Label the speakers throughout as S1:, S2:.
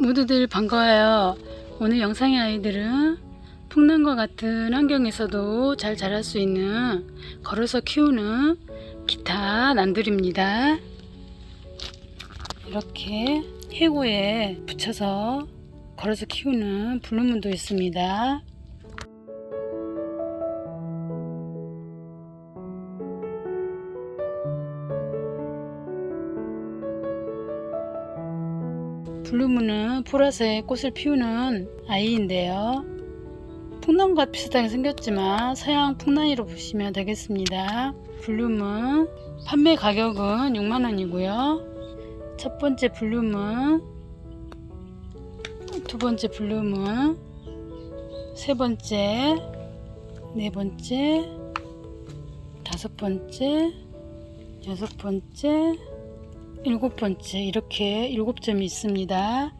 S1: 모두들 반가워요. 오늘 영상의 아이들은 풍랑과 같은 환경에서도 잘 자랄 수 있는 걸어서 키우는 기타 난들입니다. 이렇게 해고에 붙여서 걸어서 키우는 블루문도 있습니다. 블루문은 보라색 꽃을 피우는 아이인데요. 풍랑과 비슷하게 생겼지만 서양 풍랑이로 보시면 되겠습니다. 블루은 판매 가격은 6만원이고요. 첫 번째 블루은두 번째 블루은세 번째 네 번째 다섯 번째 여섯 번째 일곱 번째 이렇게 일곱 점이 있습니다.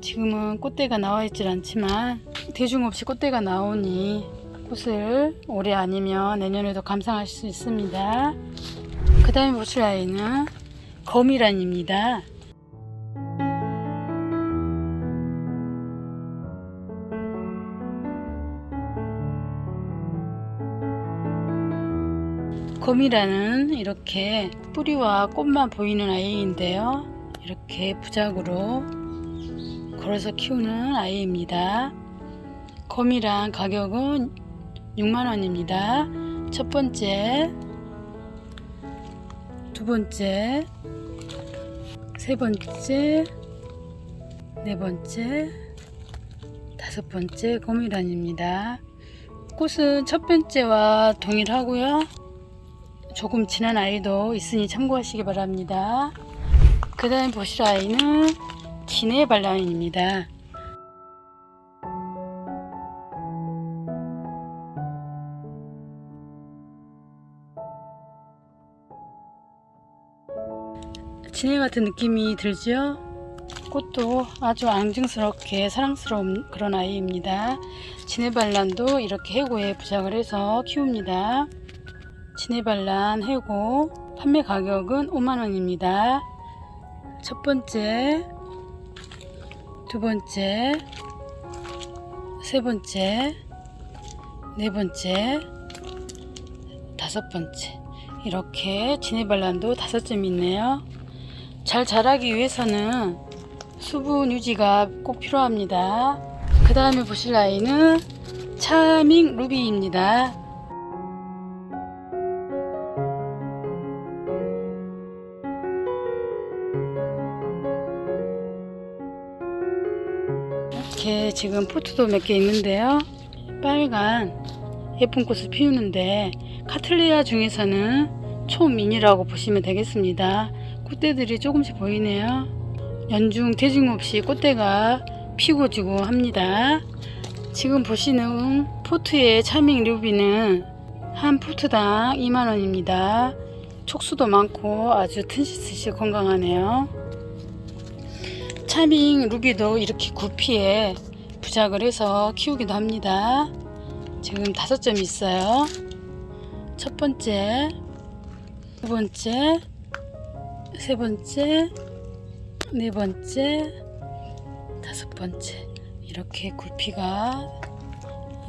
S1: 지금은 꽃대가 나와 있질 않지만 대중 없이 꽃대가 나오니 꽃을 올해 아니면 내년에도 감상할 수 있습니다. 그 다음에 보실 아이는 거미란입니다. 곰이라는 이렇게 뿌리와 꽃만 보이는 아이인데요. 이렇게 부작으로 걸어서 키우는 아이입니다. 곰이랑 가격은 6만원입니다. 첫 번째, 두 번째, 세 번째, 네 번째, 다섯 번째 곰이란입니다. 꽃은 첫 번째와 동일하고요. 조금 진한 아이도 있으니 참고하시기 바랍니다. 그 다음 보실 아이는 진해 발라인입니다. 진해 같은 느낌이 들죠? 꽃도 아주 앙증스럽게 사랑스러운 그런 아이입니다. 진해 반란도 이렇게 해고에 부착을 해서 키웁니다. 진해발란 해고 판매 가격은 5만원입니다. 첫 번째, 두 번째, 세 번째, 네 번째, 다섯 번째. 이렇게 진해발란도 다섯 점이 있네요. 잘 자라기 위해서는 수분 유지가 꼭 필요합니다. 그 다음에 보실 아이는 차밍 루비입니다. 이렇 지금 포트도 몇 개 있는데요. 빨간 예쁜 꽃을 피우는데 카틀리아 중에서는 초미니라고 보시면 되겠습니다. 꽃대들이 조금씩 보이네요. 연중 태중 없이 꽃대가 피고 지고 합니다. 지금 보시는 포트의 차밍 류비는 한 포트당 2만원입니다. 촉수도 많고 아주 튼실튼실 건강하네요. 차밍 루비도 이렇게 구피에 부작을 해서 키우기도 합니다. 지금 다섯 점 있어요. 첫 번째, 두 번째, 세 번째, 네 번째, 다섯 번째. 이렇게 굴피가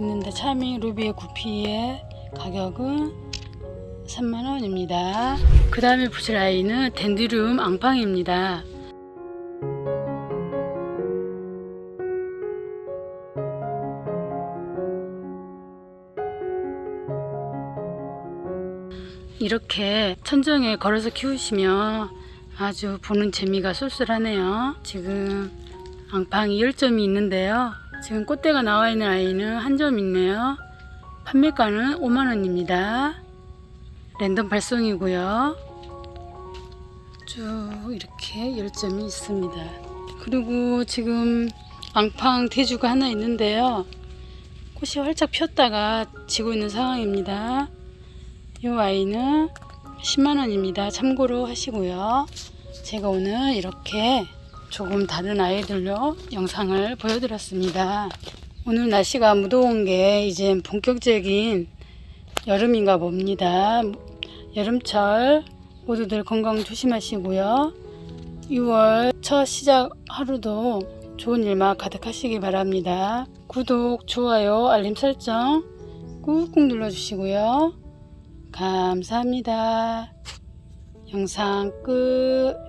S1: 있는데 차밍 루비의 굴피의 가격은 3만원입니다. 그 다음에 붙일 아이는 덴드룸 앙팡입니다. 이렇게 천정에 걸어서 키우시면 아주 보는 재미가 쏠쏠하네요. 지금 앙팡이 10점이 있는데요. 지금 꽃대가 나와 있는 아이는 한 점 있네요. 판매가는 5만원입니다. 랜덤 발송이고요. 쭉 이렇게 10점이 있습니다. 그리고 지금 앙팡 대주가 하나 있는데요. 꽃이 활짝 폈다가 지고 있는 상황입니다. 이 와인은 10만원입니다. 참고로 하시고요. 제가 오늘 이렇게 조금 다른 아이들로 영상을 보여드렸습니다. 오늘 날씨가 무더운 게 이제 본격적인 여름인가 봅니다. 여름철 모두들 건강 조심하시고요. 6월 첫 시작 하루도 좋은 일만 가득하시기 바랍니다. 구독, 좋아요, 알림 설정 꾹꾹 눌러주시고요. 감사합니다. 영상 끝.